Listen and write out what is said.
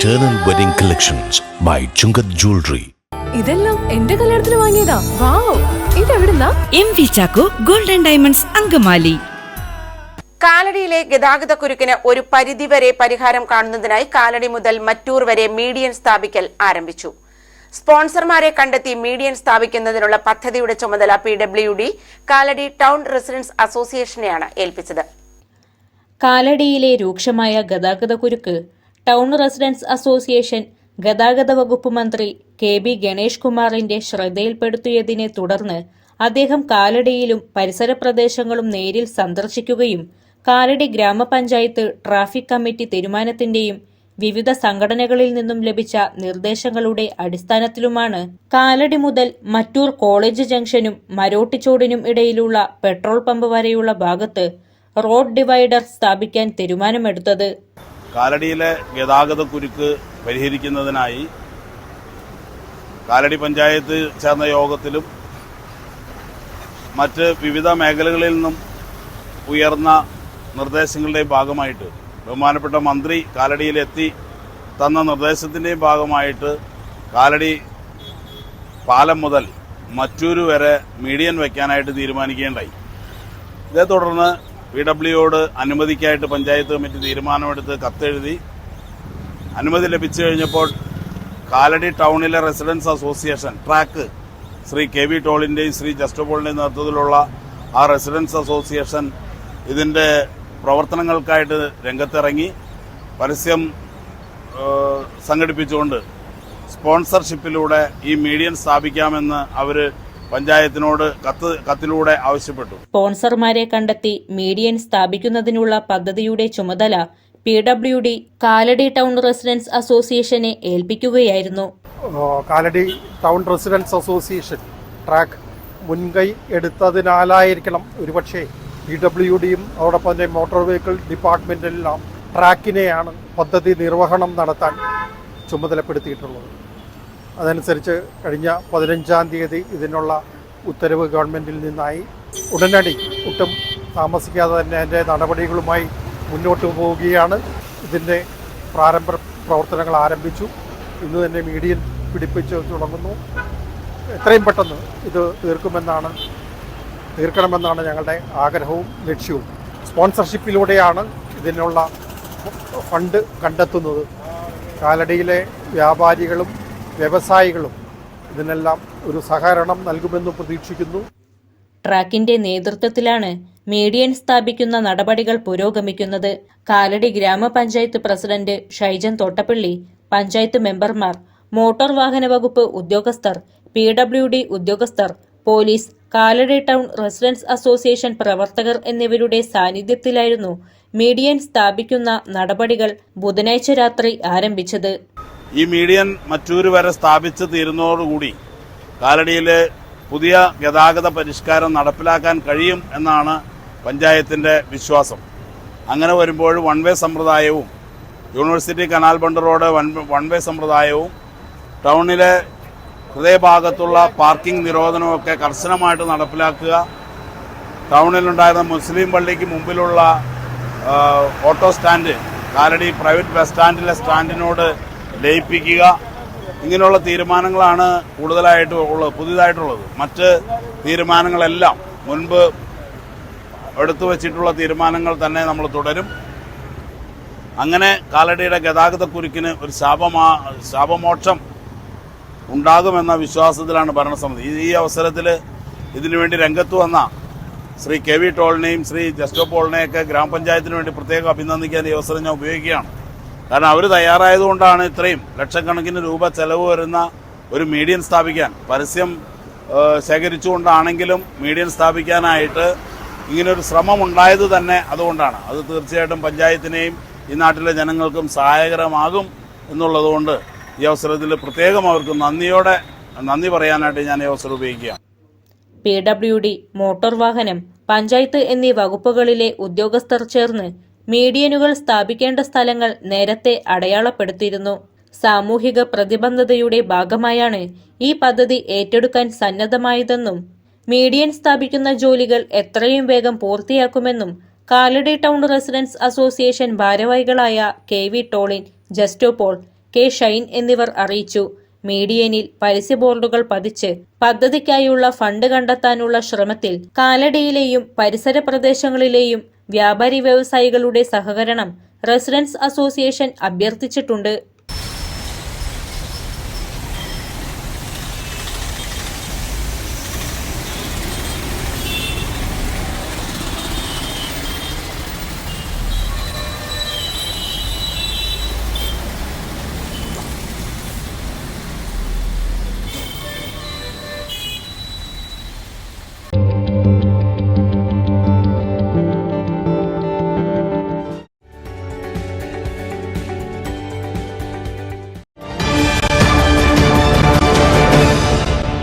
Eternal Wedding Collections by Chungath Jewelry. ഇതെല്ലാം എന്റെ കല്യാണത്തിന് വാങ്ങിയതാ. Wow. ഇതെവിടുന്നാ? M V Chacko golden diamonds Angamaly. കാലടിയിലെ ഗതാഗത കുരുക്കിന് ഒരു പരിധിവരെ പരിഹാരം കാണുന്നതിനായി കാലടി മുതൽ മറ്റൂർ വരെ മീഡിയൻ സ്ഥാപിക്കൽ ആരംഭിച്ചു. സ്പോൺസർമാരെ കണ്ടെത്തി മീഡിയൻ സ്ഥാപിക്കുന്നതിനുള്ള പദ്ധതിയുടെ ചുമതല P W D Kalady town residence അസോസിയേഷനെയാണ് ഏൽപ്പിച്ചത്. കാലടിയിലെ രൂക്ഷമായ ഗതാഗതക്കുരുക്ക് ടൗൺ റെസിഡൻസ് അസോസിയേഷൻ ഗതാഗത വകുപ്പ് മന്ത്രി കെ ബി ഗണേഷ് കുമാറിന്റെ ശ്രദ്ധയിൽപ്പെടുത്തിയതിനെ തുടർന്ന് അദ്ദേഹം കാലടിയിലും പരിസര പ്രദേശങ്ങളും നേരിൽ സന്ദർശിക്കുകയും കാലടി ഗ്രാമപഞ്ചായത്ത് ട്രാഫിക് കമ്മിറ്റി തീരുമാനത്തിന്റെയും വിവിധ സംഘടനകളിൽ നിന്നും ലഭിച്ച നിർദ്ദേശങ്ങളുടെ അടിസ്ഥാനത്തിലുമാണ് കാലടി മുതൽ മറ്റൂർ കോളേജ് ജംഗ്ഷനും മരോട്ടിച്ചോടിനും ഇടയിലുള്ള പെട്രോൾ പമ്പ് വരെയുള്ള ഭാഗത്ത് റോഡ് ഡിവൈഡർ സ്ഥാപിക്കാൻ തീരുമാനമെടുത്തത്. കാലടിയിലെ ഗതാഗത കുരുക്ക് പരിഹരിക്കുന്നതിനായി കാലടി പഞ്ചായത്ത് ചേർന്ന യോഗത്തിലും മറ്റ് വിവിധ മേഖലകളിൽ നിന്നും ഉയർന്ന നിർദ്ദേശങ്ങളുടെ ഭാഗമായിട്ട് ബഹുമാനപ്പെട്ട മന്ത്രി കാലടിയിലെത്തി തന്ന നിർദ്ദേശത്തിന്റെയും ഭാഗമായിട്ട് കാലടി പാലം മുതൽ മറ്റൂരു വരെ മീഡിയൻ വയ്ക്കാനായിട്ട് തീരുമാനിക്കുകയുണ്ടായി. ഇതേ തുടർന്ന് പി ഡബ്ല്യുയോട് അനുമതിക്കായിട്ട് പഞ്ചായത്ത് കമ്മിറ്റി തീരുമാനമെടുത്ത് കത്തെഴുതി അനുമതി ലഭിച്ചു കഴിഞ്ഞപ്പോൾ കാലടി ടൗണിലെ residence association track Shri K V ടോളിന്റെയും Shri Justo പോളിന്റെയും നേതൃത്വത്തിലുള്ള ആ റെസിഡൻസ് അസോസിയേഷൻ ഇതിന്റെ പ്രവർത്തനങ്ങൾക്കായിട്ട് രംഗത്തിറങ്ങി. പരസ്യം സംഘടിപ്പിച്ചുകൊണ്ട് സ്പോൺസർഷിപ്പിലൂടെ ഈ മീഡിയം സ്ഥാപിക്കാമെന്ന് അവർ പഞ്ചായത്തിനോട് കത്ത് കത്തിലൂടെ ആവശ്യപ്പെട്ടു. സ്പോൺസർമാരെ കണ്ടെത്തി മീഡിയൻ സ്ഥാപിക്കുന്നതിനുള്ള പദ്ധതിയുടെ ചുമതല P W D Kalady town residence അസോസിയേഷനെ ഏൽപ്പിക്കുകയായിരുന്നു. Kalady town residence association track മുൻകൈ എടുത്തതിനാലായിരിക്കണം ഒരുപക്ഷെ പി ഡബ്ല്യു ഡിയും അതോടൊപ്പം തന്നെ മോട്ടോർ വെഹിക്കിൾ ഡിപ്പാർട്ട്മെന്റെല്ലാം ട്രാക്കിനെയാണ് പദ്ധതി നിർവഹണം നടത്താൻ ചുമതലപ്പെടുത്തിയിട്ടുള്ളത്. അതനുസരിച്ച് കഴിഞ്ഞ പതിനഞ്ചാം തീയതി ഇതിനുള്ള ഉത്തരവ് ഗവൺമെന്റിൽ നിന്നായി ഉടനടി ഒട്ടും താമസിക്കാതെ തന്നെ അതിന്റെ നടപടികളുമായി മുന്നോട്ട് പോവുകയാണ്. ഇതിന്റെ പ്രാരംഭ പ്രവർത്തനങ്ങൾ ആരംഭിച്ചു. ഇന്ന് തന്നെ മീഡിയൻ പിടിപ്പിച്ച് തുടങ്ങുന്നു. എത്രയും പെട്ടെന്ന് ഇത് തീർക്കുമെന്നാണ് തീർക്കണമെന്നാണ് ഞങ്ങളുടെ ആഗ്രഹവും ലക്ഷ്യവും. സ്പോൺസർഷിപ്പിലൂടെയാണ് ഇതിനുള്ള ഫണ്ട് കണ്ടെത്തുന്നത്. കാലടിയിലെ വ്യാപാരികളും വ്യവസായികളും ഇതിനെല്ലാം ഒരു സഹകരണം നൽകുമെന്ന് പ്രതീക്ഷിക്കുന്നു. ട്രാക്കിന്റെ നേതൃത്വത്തിലാണ് മീഡിയൻ സ്ഥാപിക്കുന്ന നടപടികൾ പുരോഗമിക്കുന്നത്. കാലടി ഗ്രാമപഞ്ചായത്ത് പ്രസിഡന്റ് ഷൈജൻ തോട്ടപ്പള്ളി പഞ്ചായത്ത് മെമ്പർമാർ മോട്ടോർ വാഹന വകുപ്പ് ഉദ്യോഗസ്ഥർ പി ഡബ്ല്യു ഡി ഉദ്യോഗസ്ഥർ police Kalady town residence association പ്രവർത്തകർ എന്നിവരുടെ സാന്നിധ്യത്തിലായിരുന്നു മീഡിയൻ സ്ഥാപിക്കുന്ന നടപടികൾ ബുധനാഴ്ച രാത്രി ആരംഭിച്ചത്. ഈ മീഡിയൻ മറ്റൂര് വരെ സ്ഥാപിച്ച് തീരുന്നതോടുകൂടി കാലടിയിൽ പുതിയ ഗതാഗത പരിഷ്കാരം നടപ്പിലാക്കാൻ കഴിയും എന്നാണ് പഞ്ചായത്തിന്റെ വിശ്വാസം. അങ്ങനെ വരുമ്പോൾ one way സമ്പ്രദായവും university canal bund road one one way സമ്പ്രദായവും ടൗണിലെ ഹൃദയഭാഗത്തുള്ള പാർക്കിംഗ് നിരോധനമൊക്കെ കർശനമായിട്ട് നടപ്പിലാക്കുക ടൗണിലുണ്ടായിരുന്ന മുസ്ലിം പള്ളിക്ക് മുമ്പിലുള്ള auto stand Kalady private bus സ്റ്റാൻഡിലെ സ്റ്റാൻഡിനോട് ലയിപ്പിക്കുക ഇങ്ങനെയുള്ള തീരുമാനങ്ങളാണ് കൂടുതലായിട്ട് ഉള്ളത് പുതിയതായിട്ടുള്ളത്. മറ്റ് തീരുമാനങ്ങളെല്ലാം മുൻപ് എടുത്തു വച്ചിട്ടുള്ള തീരുമാനങ്ങൾ തന്നെ നമ്മൾ തുടരും. അങ്ങനെ കാലടിയുടെ ഗതാഗത കുരുക്കിന് ഒരു ശാപമാ ശാപമോക്ഷം ഉണ്ടാകുമെന്ന വിശ്വാസത്തിലാണ് ഭരണസമിതി. ഈ- ഈ അവസരത്തിൽ ഇതിനുവേണ്ടി രംഗത്ത് വന്ന ശ്രീ കെ വി ടോളിനെയും ശ്രീ ജസ്റ്റോ പോളിനെയൊക്കെ ഗ്രാമപഞ്ചായത്തിന് വേണ്ടി പ്രത്യേകം അഭിനന്ദിക്കാൻ ഈ അവസരം ഞാൻ ഉപയോഗിക്കുകയാണ്. കാരണം അവർ തയ്യാറായതുകൊണ്ടാണ് ഇത്രയും ലക്ഷക്കണക്കിന് രൂപ ചെലവ് വരുന്ന ഒരു മീഡിയൻ സ്ഥാപിക്കാൻ. പരസ്യം ശേഖരിച്ചുകൊണ്ടാണെങ്കിലും മീഡിയൻ സ്ഥാപിക്കാനായിട്ട് ഇങ്ങനൊരു ശ്രമം ഉണ്ടായത് തന്നെ അതുകൊണ്ടാണ്. അത് തീർച്ചയായിട്ടും പഞ്ചായത്തിനെയും ഈ നാട്ടിലെ ജനങ്ങൾക്കും സഹായകരമാകും എന്നുള്ളതുകൊണ്ട് ഈ അവസരത്തിൽ പ്രത്യേകം അവർക്ക് നന്ദിയോടെ നന്ദി പറയാനായിട്ട് ഞാൻ ഈ അവസരം ഉപയോഗിക്കുകയാണ്. പി ഡബ്ല്യു ഡി മോട്ടോർ വാഹനം പഞ്ചായത്ത് എന്നീ വകുപ്പുകളിലെ ഉദ്യോഗസ്ഥർ ചേർന്ന് മീഡിയനുകൾ സ്ഥാപിക്കേണ്ട സ്ഥലങ്ങൾ നേരത്തെ അടയാളപ്പെടുത്തിയിരുന്നു. സാമൂഹിക പ്രതിബദ്ധതയുടെ ഭാഗമായാണ് ഈ പദ്ധതി ഏറ്റെടുക്കാൻ സന്നദ്ധമായതെന്നും മീഡിയൻ സ്ഥാപിക്കുന്ന ജോലികൾ എത്രയും വേഗം പൂർത്തിയാക്കുമെന്നും കാലടി ടൗൺ റെസിഡൻസ് അസോസിയേഷൻ ഭാരവാഹികളായ K V Tolin Justo Paul K Shine എന്നിവർ അറിയിച്ചു. മീഡിയനിൽ പരസ്യ ബോർഡുകൾ പതിച്ച് പദ്ധതിക്കായുള്ള ഫണ്ട് കണ്ടെത്താനുള്ള ശ്രമത്തിൽ കാലടിയിലെയും പരിസര പ്രദേശങ്ങളിലെയും വ്യാപാരി വ്യവസായികളുടെ സഹകരണം റെസിഡൻസ് അസോസിയേഷൻ അഭ്യർത്ഥിച്ചിട്ടുണ്ട്